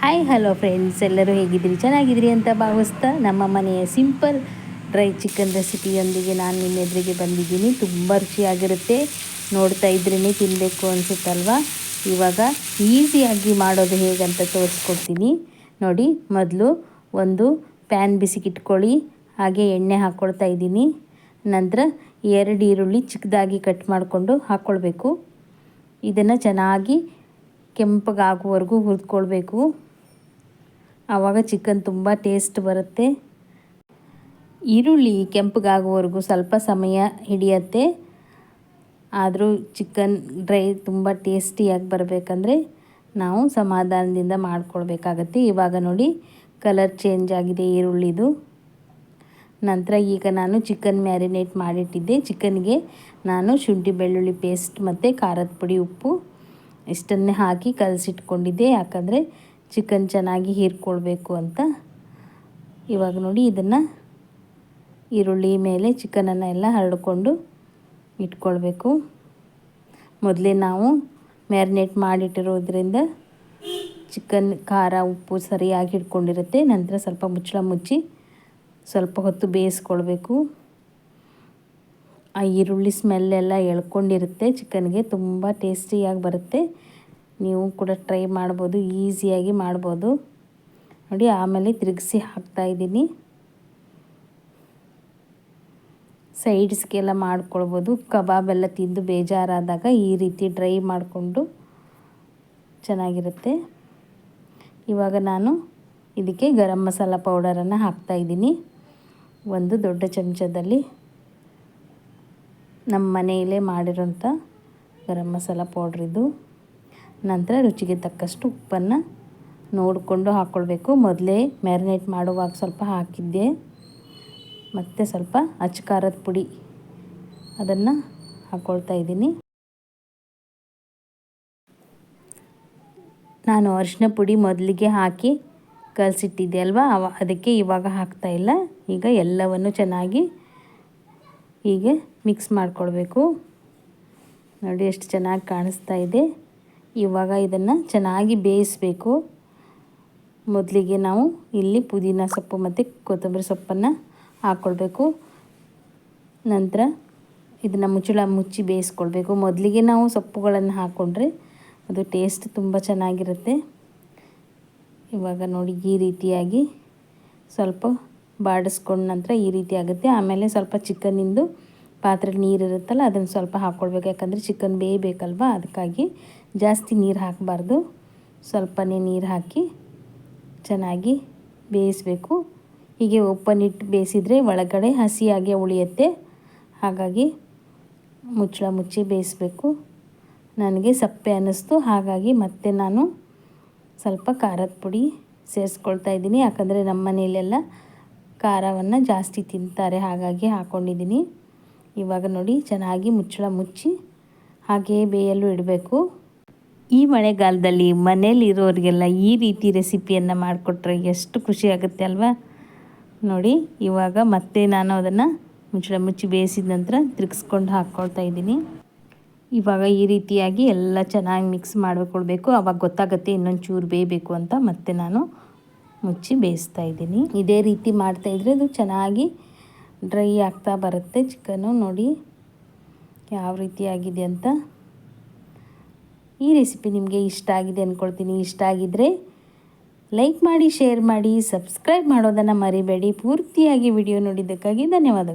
Hi hello friends ಎಲ್ಲರೂ ಹೇಗಿದ್ದೀರಿ? ಚೆನ್ನಾಗಿದ್ದೀರಿ ಅಂತ ಭಾವಿಸ್ತಾ ನಮ್ಮ ಮನೆಯ ಸಿಂಪಲ್ ಡ್ರೈ ಚಿಕನ್ ರೆಸಿಪಿಯೊಂದಿಗೆ ನಾನು ನಿಮ್ಮ ಎದುರಿಗೆ ಬಂದಿದ್ದೀನಿ. ತುಂಬ ರುಚಿಯಾಗಿರುತ್ತೆ. ನೋಡ್ತಾ ಇದ್ರೇ ತಿನ್ನಬೇಕು ಅನಿಸುತ್ತಲ್ವಾ? ಇವಾಗ ಈಸಿಯಾಗಿ ಮಾಡೋದು ಹೇಗಂತ ತೋರಿಸ್ಕೊಡ್ತೀನಿ. ನೋಡಿ, ಮೊದಲು ಒಂದು ಪ್ಯಾನ್ ಬಿಸಿಗಿಟ್ಕೊಳ್ಳಿ, ಹಾಗೆ ಎಣ್ಣೆ ಹಾಕ್ಕೊಳ್ತಾ ಇದ್ದೀನಿ. ನಂತರ ಎರಡು ಈರುಳ್ಳಿ ಚಿಕ್ಕದಾಗಿ ಕಟ್ ಮಾಡಿಕೊಂಡು ಹಾಕ್ಕೊಳ್ಬೇಕು ಇದನ್ನು ಚೆನ್ನಾಗಿ ಕೆಂಪಗಾಗುವವರೆಗೂ ಹುರಿದ್ಕೊಳ್ಬೇಕು. ಆವಾಗ ಚಿಕನ್ ತುಂಬ ಟೇಸ್ಟ್ ಬರುತ್ತೆ. ಈರುಳ್ಳಿ ಕೆಂಪಗಾಗುವವರೆಗೂ ಸ್ವಲ್ಪ ಸಮಯ ಹಿಡಿಯತ್ತೆ. ಆದರೂ ಚಿಕನ್ ಡ್ರೈ ತುಂಬ ಟೇಸ್ಟಿಯಾಗಿ ಬರಬೇಕಂದ್ರೆ ನಾವು ಸಮಾಧಾನದಿಂದ ಮಾಡ್ಕೊಳ್ಬೇಕಾಗತ್ತೆ. ಇವಾಗ ನೋಡಿ ಕಲರ್ ಚೇಂಜ್ ಆಗಿದೆ ಈರುಳ್ಳಿದು. ನಂತರ ಈಗ ನಾನು ಚಿಕನ್ ಮ್ಯಾರಿನೇಟ್ ಮಾಡಿಟ್ಟಿದ್ದೆ. ಚಿಕನ್ಗೆ ನಾನು ಶುಂಠಿ ಬೆಳ್ಳುಳ್ಳಿ ಪೇಸ್ಟ್ ಮತ್ತು ಖಾರದ ಪುಡಿ ಉಪ್ಪು ಇಷ್ಟನ್ನೇ ಹಾಕಿ ಕಲಸಿಟ್ಕೊಂಡಿದ್ದೆ. ಯಾಕಂದರೆ ಚಿಕನ್ ಚೆನ್ನಾಗಿ ಹೀರ್ಕೊಳ್ಬೇಕು ಅಂತ. ಇವಾಗ ನೋಡಿ ಇದನ್ನು ಈರುಳ್ಳಿ ಮೇಲೆ ಚಿಕನನ್ನು ಎಲ್ಲ ಹರಡಿಕೊಂಡು ಇಟ್ಕೊಳ್ಬೇಕು. ಮೊದಲೇ ನಾವು ಮ್ಯಾರಿನೇಟ್ ಮಾಡಿಟ್ಟಿರೋದ್ರಿಂದ ಚಿಕನ್, ಖಾರ, ಉಪ್ಪು ಸರಿಯಾಗಿ ಇಟ್ಕೊಂಡಿರುತ್ತೆ ನಂತರ ಸ್ವಲ್ಪ ಮುಚ್ಚಳ ಮುಚ್ಚಿ ಸ್ವಲ್ಪ ಹೊತ್ತು ಬೇಯಿಸ್ಕೊಳ್ಬೇಕು. ಆ ಈರುಳ್ಳಿ ಸ್ಮೆಲ್ಲೆಲ್ಲ ಎಳ್ಕೊಂಡಿರುತ್ತೆ. ಚಿಕನ್ಗೆ ತುಂಬ ಟೇಸ್ಟಿಯಾಗಿ ಬರುತ್ತೆ. ನೀವು ಕೂಡ ಟ್ರೈ ಮಾಡ್ಬೋದು ಈಸಿಯಾಗಿ ಮಾಡ್ಬೋದು. ನೋಡಿ, ಆಮೇಲೆ ತಿರುಗಿಸಿ ಹಾಕ್ತಾಯಿದ್ದೀನಿ ಸೈಡ್ಸ್ಗೆಲ್ಲ ಮಾಡ್ಕೊಳ್ಬೋದು. ಕಬಾಬ್ ಎಲ್ಲ ತಿಂದು ಬೇಜಾರಾದಾಗ ಈ ರೀತಿ ಡ್ರೈ ಮಾಡಿಕೊಂಡು ಚೆನ್ನಾಗಿರುತ್ತೆ. ಇವಾಗ ನಾನು ಇದಕ್ಕೆ ಗರಂ ಮಸಾಲ ಪೌಡರನ್ನು ಹಾಕ್ತಾಯಿದ್ದೀನಿ ಒಂದು ದೊಡ್ಡ ಚಮಚದಲ್ಲಿ ನಮ್ಮ ಮನೆಯಲ್ಲೇ ಮಾಡಿರೋಂಥ ಗರಂ ಮಸಾಲ ಪೌಡ್ರಿದು ನಂತರ ರುಚಿಗೆ ತಕ್ಕಷ್ಟು ಉಪ್ಪನ್ನು ನೋಡಿಕೊಂಡು ಹಾಕ್ಕೊಳ್ಬೇಕು ಮೊದಲೇ ಮ್ಯಾರಿನೇಟ್ ಮಾಡುವಾಗ ಸ್ವಲ್ಪ ಹಾಕಿದ್ದೆ. ಮತ್ತು ಸ್ವಲ್ಪ ಅಚ್ಕಾರದ ಪುಡಿ ಅದನ್ನು ಹಾಕ್ಕೊಳ್ತಾ ಇದ್ದೀನಿ. ನಾನು ಅರಿಶಿನ ಪುಡಿ ಮೊದಲಿಗೆ ಹಾಕಿ ಕಲಸಿಟ್ಟಿದ್ದೆ ಅಲ್ವಾ? ಅವ ಅದಕ್ಕೆ ಇವಾಗ ಹಾಕ್ತಾ ಇಲ್ಲ. ಈಗ ಎಲ್ಲವನ್ನು ಚೆನ್ನಾಗಿ ಹೀಗೆ ಮಿಕ್ಸ್ ಮಾಡಿಕೊಳ್ಬೇಕು. ನೋಡಿ ಎಷ್ಟು ಚೆನ್ನಾಗಿ ಕಾಣಿಸ್ತಾ ಇದೆ. ಇವಾಗ ಇದನ್ನು ಚೆನ್ನಾಗಿ ಬೇಯಿಸಬೇಕು. ಮೊದಲಿಗೆ ನಾವು ಇಲ್ಲಿ ಪುದೀನ ಸೊಪ್ಪು ಮತ್ತು ಕೊತ್ತಂಬರಿ ಸೊಪ್ಪನ್ನು ಹಾಕ್ಕೊಳ್ಬೇಕು ನಂತರ ಇದನ್ನು ಮುಚ್ಚಳ ಮುಚ್ಚಿ ಬೇಯಿಸ್ಕೊಳ್ಬೇಕು. ಮೊದಲಿಗೆ ನಾವು ಸೊಪ್ಪುಗಳನ್ನು ಹಾಕ್ಕೊಂಡ್ರೆ ಅದು ಟೇಸ್ಟ್ ತುಂಬ ಚೆನ್ನಾಗಿರುತ್ತೆ. ಇವಾಗ ನೋಡಿ ಈ ರೀತಿಯಾಗಿ ಸ್ವಲ್ಪ ಬಾಡಿಸ್ಕೊಂಡ ನಂತರ ಈ ರೀತಿ ಆಗುತ್ತೆ. ಆಮೇಲೆ ಸ್ವಲ್ಪ ಚಿಕನ್ನಿಂದು ನೀರು ಇರುತ್ತಲ್ಲ, ಅದನ್ನು ಸ್ವಲ್ಪ ಹಾಕ್ಕೊಳ್ಬೇಕು ಯಾಕಂದರೆ ಚಿಕನ್ ಬೇಯಬೇಕಲ್ವ? ಅದಕ್ಕಾಗಿ ಜಾಸ್ತಿ ನೀರು ಹಾಕಬಾರ್ದು. ಸ್ವಲ್ಪನೇ ನೀರು ಹಾಕಿ ಚೆನ್ನಾಗಿ ಬೇಯಿಸಬೇಕು. ಹೀಗೆ ಓಪನ್ ಇಟ್ಟು ಬೇಯಿಸಿದರೆ ಒಳಗಡೆ ಹಸಿಯಾಗಿ ಉಳಿಯುತ್ತೆ. ಹಾಗಾಗಿ ಮುಚ್ಚಳ ಮುಚ್ಚಿ ಬೇಯಿಸಬೇಕು. ನನಗೆ ಸಪ್ಪೆ ಅನ್ನಿಸ್ತು. ಹಾಗಾಗಿ ಮತ್ತೆ ನಾನು ಸ್ವಲ್ಪ ಖಾರದ ಪುಡಿ ಸೇರಿಸ್ಕೊಳ್ತಾ ಇದ್ದೀನಿ. ಯಾಕಂದರೆ ನಮ್ಮ ಮನೆಯಲ್ಲೆಲ್ಲ ಖಾರವನ್ನು ಜಾಸ್ತಿ ತಿಂತಾರೆ. ಹಾಗಾಗಿ ಹಾಕ್ಕೊಂಡಿದ್ದೀನಿ ಇವಾಗ ನೋಡಿ, ಚೆನ್ನಾಗಿ ಮುಚ್ಚಳ ಮುಚ್ಚಿ ಹಾಗೆಯೇ ಬೇಯಲು ಇಡಬೇಕು. ಈ ಮಳೆಗಾಲದಲ್ಲಿ ಮನೇಲಿರೋರಿಗೆಲ್ಲ ಈ ರೀತಿ ರೆಸಿಪಿಯನ್ನು ಮಾಡಿಕೊಟ್ರೆ ಎಷ್ಟು ಖುಷಿ ಆಗುತ್ತೆ ಅಲ್ವಾ? ನೋಡಿ, ಇವಾಗ ಮತ್ತೆ ನಾನು ಅದನ್ನು ಮುಚ್ಚಳ ಮುಚ್ಚಿ ಬೇಯಿಸಿದ ನಂತರ ತಿರುಗಿಸ್ಕೊಂಡು ಹಾಕ್ಕೊಳ್ತಾ ಇದ್ದೀನಿ. ಇವಾಗ ಈ ರೀತಿಯಾಗಿ ಎಲ್ಲ ಚೆನ್ನಾಗಿ ಮಿಕ್ಸ್ ಮಾಡಿಕೊಳ್ಬೇಕು. ಆವಾಗ ಗೊತ್ತಾಗುತ್ತೆ ಇನ್ನೊಂದು ಚೂರು ಬೇಯಬೇಕು ಅಂತ ಮತ್ತೆ ನಾನು ಮುಚ್ಚಿ ಬೇಯಿಸ್ತಾ ಇದ್ದೀನಿ. ಇದೇ ರೀತಿ ಮಾಡ್ತಾಯಿದ್ರೆ ಅದು ಚೆನ್ನಾಗಿ ಡ್ರೈ ಆಗ್ತಾ ಬರುತ್ತೆ ಚಿಕನು ನೋಡಿ. ಯಾವ ರೀತಿ ಆಗಿದೆ ಅಂತ. ಈ ರೆಸಿಪಿ ನಿಮಗೆ ಇಷ್ಟ ಆಗಿದೆ ಅಂದ್ಕೊಳ್ತೀನಿ ಇಷ್ಟ ಆಗಿದ್ದರೆ ಲೈಕ್ ಮಾಡಿ, ಶೇರ್ ಮಾಡಿ, ಸಬ್ಸ್ಕ್ರೈಬ್ ಮಾಡೋದನ್ನು ಮರಿಬೇಡಿ. ಪೂರ್ತಿಯಾಗಿ ವಿಡಿಯೋ ನೋಡಿದ್ದಕ್ಕಾಗಿ ಧನ್ಯವಾದಗಳು.